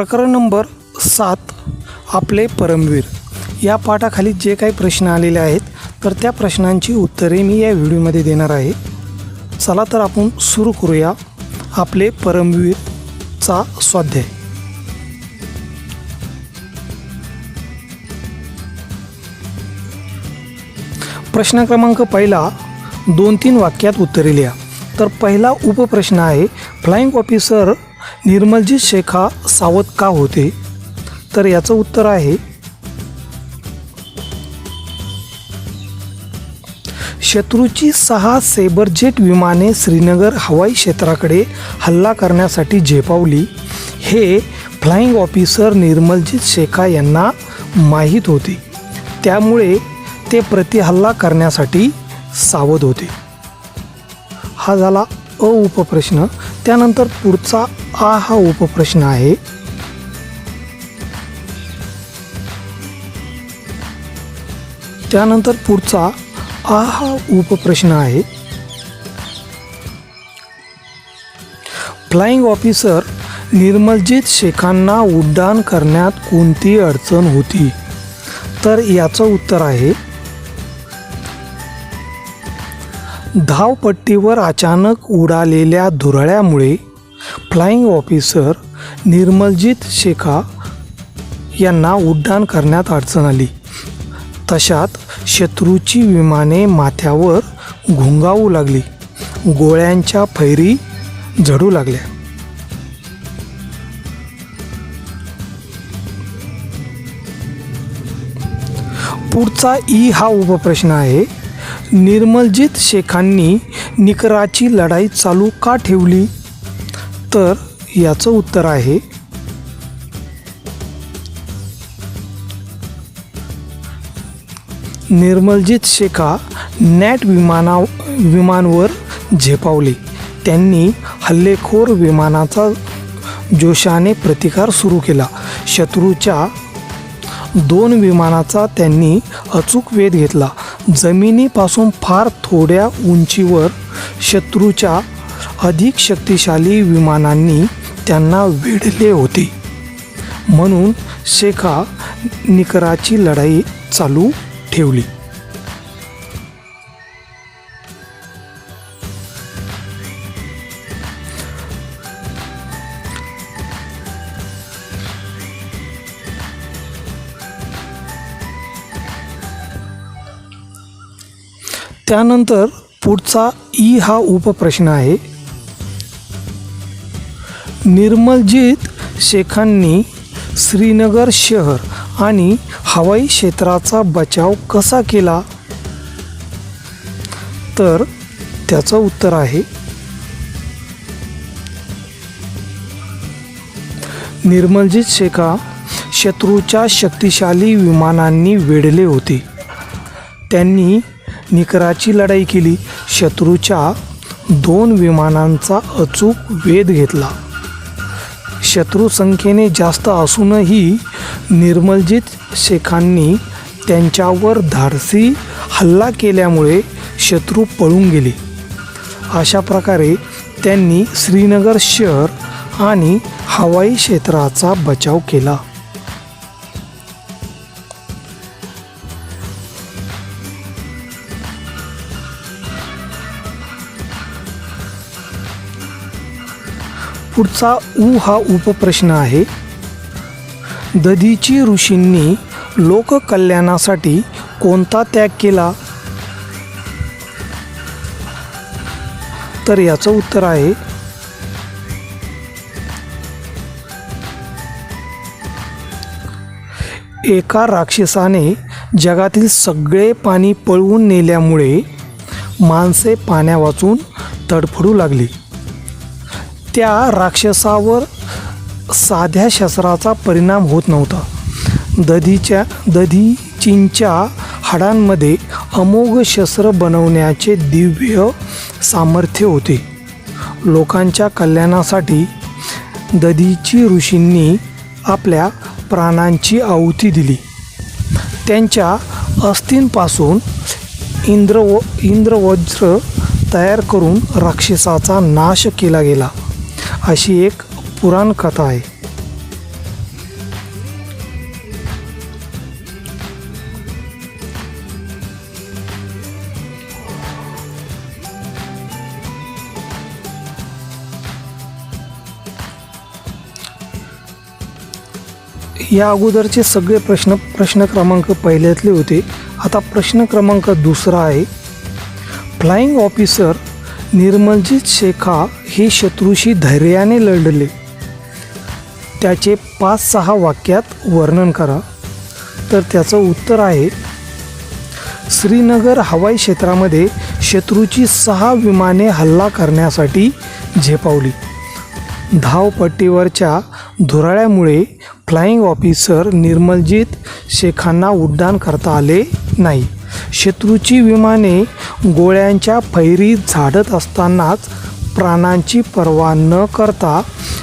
प्रकरण नंबर सात आपले परमवीर. या पाठाखाली जे काही प्रश्न आलेले आहेत तर त्या प्रश्नांची उत्तरे मी या व्हिडिओमध्ये देणार आहे. चला तर आपण सुरू करूया आपले परमवीरचा स्वाध्याय. प्रश्न क्रमांक पहिला दोन तीन वाक्यात उत्तरे लिहा. तर पहिला उपप्रश्न आहे फ्लाइंग ऑफिसर निर्मलजी शेखा सावध का होते? तर याचं उत्तर आहे शत्रूची सहा सेबरजेट विमाने श्रीनगर हवाई क्षेत्राकडे हल्ला करण्यासाठी झेपावली. हे फ्लाईंग ऑफिसर निर्मलजीत शेखा यांना माहीत होते. त्यामुळे ते प्रतिहल्ला करण्यासाठी सावध होते. हा झाला अ उपप्रश्न. त्यानंतर पुढचा आ हा उपप्रश्न आहे. त्यानंतर पुढचा आ हा उपप्रश्न आहे. फ्लाइंग ऑफिसर निर्मलजित शेखांना उड्डाण करण्यात कोणती अडचण होती? तर याचं उत्तर आहे धावपट्टीवर अचानक उडालेल्या धुराळ्यामुळे फ्लाइंग ऑफिसर निर्मलजीत शेखा यांना उड्डाण करण्यात अडचण आली. तशात शत्रूची विमाने माथ्यावर घुंगावू लागली. गोळ्यांच्या फैरी झडू लागल्या. पुढचा ई हा उपप्रश्न आहे. निर्मलजीत शेखांनी निकराची लढाई चालू का ठेवली? तर याचं उत्तर आहे निर्मलजीत शेखा नॅट विमाना विमानवर झेपावले. त्यांनी हल्लेखोर विमानाचा जोशाने प्रतिकार सुरू केला. शत्रूच्या दोन विमानाचा त्यांनी अचूक वेध घेतला. जमिनीपासून फार थोड्या उंचीवर शत्रूच्या अधिक शक्तिशाली विमानांनी त्यांना वेढले होते. म्हणून शेखा निकराची लढाई चालू ठेवली. त्यानंतर पुढचा ई हा उपप्रश्न आहे. निर्मलजीत शेखांनी श्रीनगर शहर आणि हवाई क्षेत्राचा बचाव कसा केला? तर त्याचं उत्तर आहे. निर्मलजीत शेखा शत्रूच्या शक्तिशाली विमानांनी वेढले होते. त्यांनी निकराची लढाई केली. शत्रूच्या दोन विमानांचा अचूक वेध घेतला. शत्रू संख्येने जास्त असूनही निर्मलजीत शेखांनी त्यांच्यावर धाडसी हल्ला केल्यामुळे शत्रू पळून गेले. अशा प्रकारे त्यांनी श्रीनगर शहर आणि हवाई क्षेत्राचा बचाव केला. पुढचा ऊ हा उपप्रश्न आहे. दधीची ऋषींनी लोककल्याणासाठी कोणता त्याग केला? तर याचं उत्तर आहे. एका राक्षसाने जगातील सगळे पाणी पळवून नेल्यामुळे माणसे पाण्या वाचून तडफडू लागली. त्या राक्षसावर साध्या शस्त्राचा परिणाम होत नव्हता. दधीच्या दधीचींच्या हाडांमध्ये अमोघ शस्त्र बनवण्याचे दिव्य सामर्थ्य होते. लोकांच्या कल्याणासाठी दधीची ऋषींनी आपल्या प्राणांची आहुती दिली. त्यांच्या अस्थींपासून इंद्रव इंद्रवज्र तयार करून राक्षसाचा नाश केला गेला. अशी एक पुराण कथा आहे. या अगोदरचे सगळे प्रश्न प्रश्न क्रमांक पहिल्यातले होते. आता प्रश्न क्रमांक दुसरा आहे. फ्लाईंग ऑफिसर निर्मलजीत शेखा हे शत्रूशी धैर्याने लढले. त्याचे पाच सहा वाक्यात वर्णन करा. तर त्याचं उत्तर आहे श्रीनगर हवाई क्षेत्रामध्ये शत्रूची सहा विमाने हल्ला करण्यासाठी झेपावली. धावपट्टीवरच्या धुराळ्यामुळे फ्लाईंग ऑफिसर निर्मलजीत शेखांना उड्डाण करता आले नाही. शत्रूची विमाने गोळ्यांच्या फैरीत झाडत असतानाच प्राणांची पर्वा न करता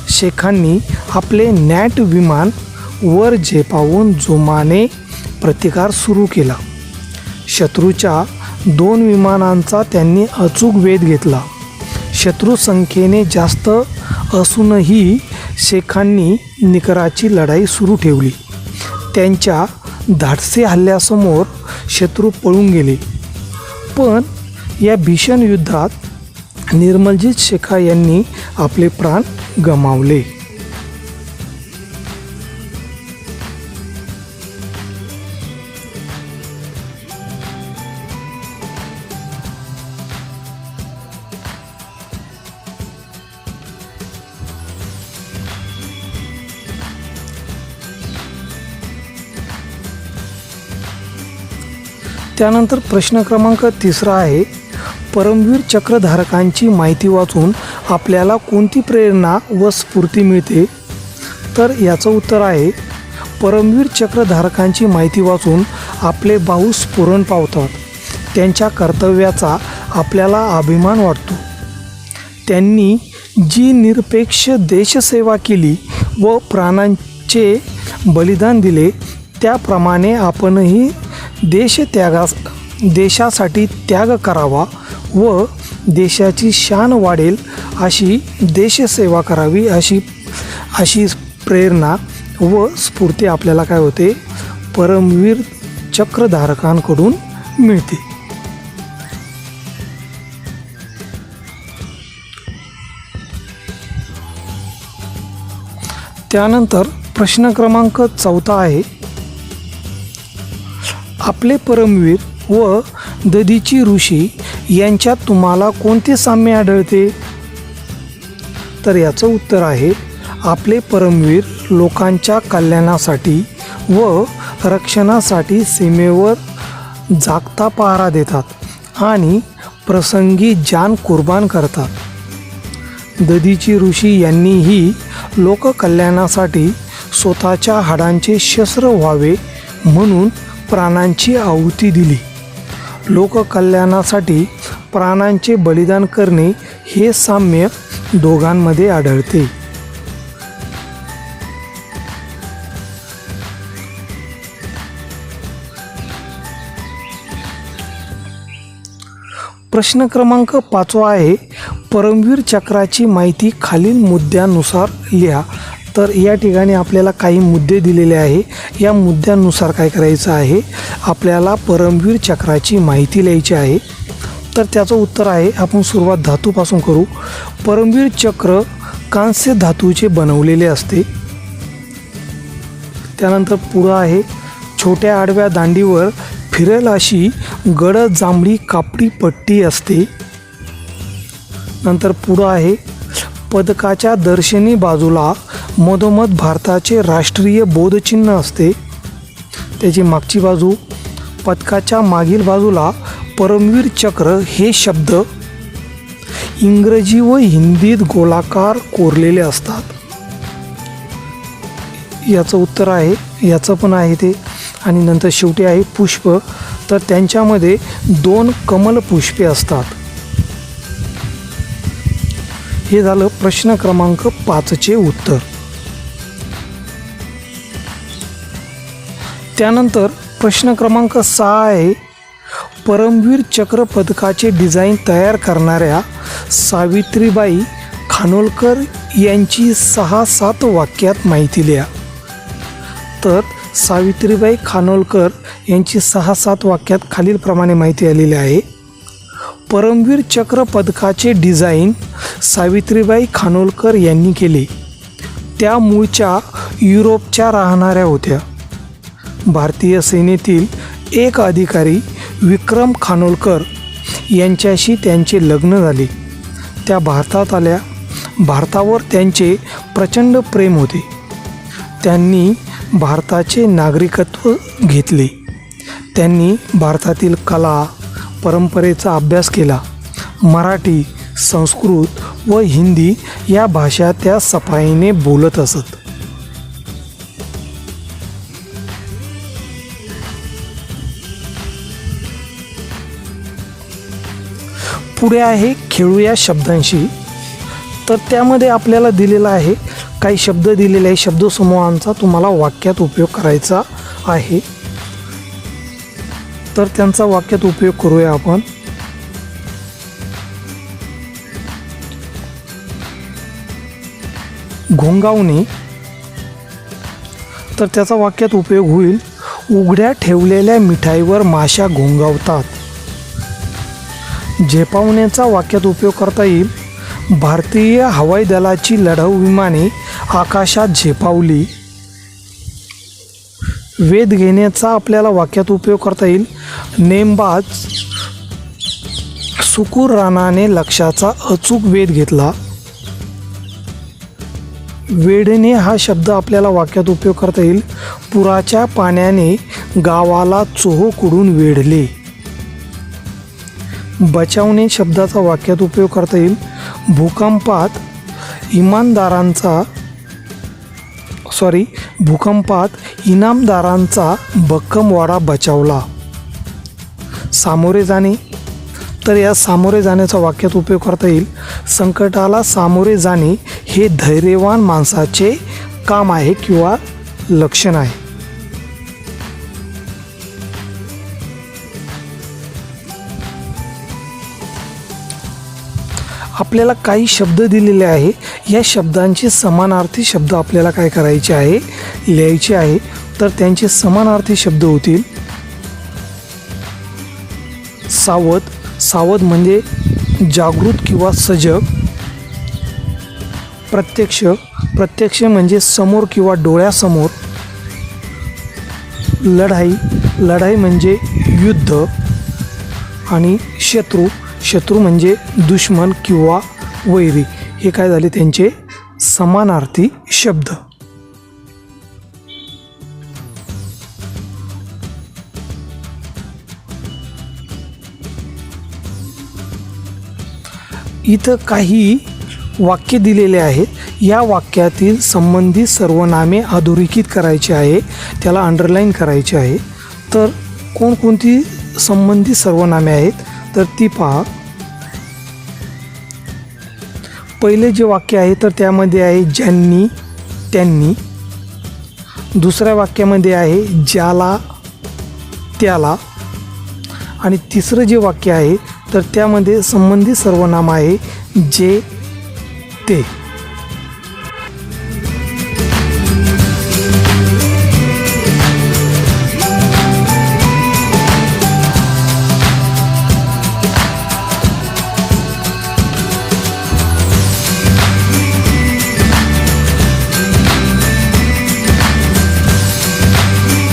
शेखांनी आपले नॅट विमान वर झेपावून जोमाने प्रतिकार सुरू केला. शत्रूच्या दोन विमानांचा त्यांनी अचूक वेध घेतला. शत्रू संख्येने जास्त असूनही शेखांनी निकराची लढाई सुरू ठेवली. त्यांच्या धाडसी हल्ल्यासमोर शत्रू पळून गेले. पण या भीषण युद्धात निर्मलजीत शेखा यांनी आपले प्राण गमावले. त्यानंतर प्रश्न क्रमांक तिसरा आहे परमवीर चक्रधारकांची माहिती वाचून आपल्याला कोणती प्रेरणा व स्फूर्ती मिळते? तर याचं उत्तर आहे परमवीर चक्रधारकांची माहिती वाचून आपले भाऊ स्फुरण पावतात. त्यांच्या कर्तव्याचा आपल्याला अभिमान वाटतो. त्यांनी जी निरपेक्ष देशसेवा केली व प्राणांचे बलिदान दिले त्याप्रमाणे आपणही देशत्यागास देशासाठी त्याग करावा व देशाची शान वाढेल अशी देशसेवा करावी अशी अशी प्रेरणा व स्फूर्ती आपल्याला काय होते? परमवीर चक्रधारकांकडून मिळते. त्यानंतर प्रश्न क्रमांक चौथा आहे. आपले परमवीर व ददीची ऋषी यांच्यात तुम्हाला कोणते साम्य आढळते? तर याचं उत्तर आहे आपले परमवीर लोकांच्या कल्याणासाठी व रक्षणासाठी सीमेवर जागता पहारा देतात आणि प्रसंगी जान कुर्बान करतात. ददीची ऋषी यांनीही लोककल्याणासाठी स्वतःच्या हाडांचे शस्त्र व्हावे म्हणून प्राणांची आहुती दिली. लोककल्याणासाठी प्राणांचे बलिदान करणे हे साम्य दोघांमध्ये आढळते. प्रश्न क्रमांक पाचवा आहे परमवीर चक्राची माहिती खालील मुद्द्यानुसार लिहा. तर या ठिकाणी आपल्याला काही मुद्दे दिलेले आहे. या मुद्द्यांनुसार काय करायचं आहे? आपल्याला परमवीर चक्राची माहिती लिहायची आहे. तर त्याचं उत्तर आहे आपण सुरुवात धातूपासून करू. परमवीर चक्र कांस्य धातूचे बनवलेले असते. त्यानंतर पुढं आहे छोट्या आडव्या दांडीवर फिरेल अशी गडद जांभळी कापडी पट्टी असते. नंतर पुढं आहे पदकाच्या दर्शनी बाजूला मधोमध भारताचे राष्ट्रीय बोधचिन्ह असते. त्याची मागची बाजू पदकाच्या मागील बाजूला परमवीर चक्र हे शब्द इंग्रजी व हिंदीत गोलाकार कोरलेले असतात. याचं उत्तर आहे याचं पण आहे ते. आणि नंतर शेवटी आहे पुष्प. तर त्यांच्यामध्ये दोन कमल पुष्पे असतात. हे झालं प्रश्न क्रमांक पाचचे उत्तर. त्यानंतर प्रश्न क्रमांक सहा आहे परमवीर चक्र पदकाचे डिझाईन तयार करणाऱ्या सावित्रीबाई खानोलकर यांची सहा सात वाक्यात माहिती लिहा. तर सावित्रीबाई खानोलकर यांची सहा सात वाक्यात खालीलप्रमाणे माहिती आलेली आहे. परमवीर चक्र पदकाचे डिझाईन सावित्रीबाई खानोलकर यांनी केले. त्या मूळच्या युरोपच्या राहणाऱ्या होत्या. भारतीय सेनेतील एक अधिकारी विक्रम खानोलकर यांच्याशी त्यांचे लग्न झाले. त्या भारतात आल्या. भारतावर त्यांचे प्रचंड प्रेम होते. त्यांनी भारताचे नागरिकत्व घेतले. त्यांनी भारतातील कला परंपरेचा अभ्यास केला. मराठी संस्कृत व हिंदी या भाषा त्या सफाईने बोलत असत. पुढे आहे खेळू या शब्दांशी. तर त्यामध्ये आपल्याला दिलेला आहे काही शब्द दिलेले आहे शब्दसमूहांचा तुम्हाला वाक्यात उपयोग करायचा आहे. तर त्यांचा वाक्यात उपयोग करूया आपण. घोंगावणे. तर त्याचा वाक्यात उपयोग होईल उघड्या ठेवलेल्या मिठाईवर माशा घोंगावतात. झेपावण्याचा वाक्यात उपयोग करता येईल भारतीय हवाई दलाची लढाऊ विमाने आकाशात झेपावली. वेध घेण्याचा आपल्याला वाक्यात उपयोग करता येईल. नेमबाज सुकूर राणाने लक्षाचा अचूक वेध घेतला. वेढणे हा शब्द आपल्याला वाक्यात उपयोग करता येईल. पुराच्या पाण्याने गावाला चोहोकडून वेढले. बचावणे शब्दाचा वाक्यात उपयोग करता येईल. भूकंपात इमानदारांचा सॉरी भूकंपात इनामदारांचा भक्कमवाडा बचावला. सामोरे जाणे. तर या सामोरे जाण्याचा वाक्यात उपयोग करता येईल. संकटाला सामोरे जाणे हे धैर्यवान माणसाचे काम आहे किंवा लक्षण आहे. आपल्याला काही शब्द दिलेले आहे. या शब्दांचे समानार्थी शब्द आपल्याला काय करायचे आहे? लिहायचे आहे. तर त्यांचे समानार्थी शब्द होतील. सावध. सावध म्हणजे जागृत किंवा सजग. प्रत्यक्ष. प्रत्यक्ष म्हणजे समोर किंवा डोळ्यासमोर. लढाई. लढाई म्हणजे युद्ध. आणि शत्रू शत्रू म्हणजे दुश्मन किंवा वैरी. हे काय झाले? त्यांचे समानार्थी शब्द. इथं काही वाक्य दिलेले आहेत. या वाक्यातील संबंधित सर्वनामे अधोरेखित करायचे आहे. त्याला अंडरलाईन करायचे आहे. तर कोणकोणती संबंधित सर्वनामे आहेत? तर ती पहा. पहिले जे वाक्य आहे तर त्यामध्ये आहे ज्यांनी त्यांनी. दुसऱ्या वाक्यामध्ये आहे ज्याला त्याला. आणि तिसरं जे वाक्य आहे तर त्यामध्ये संबंधित सर्वनाम आहे जे ते.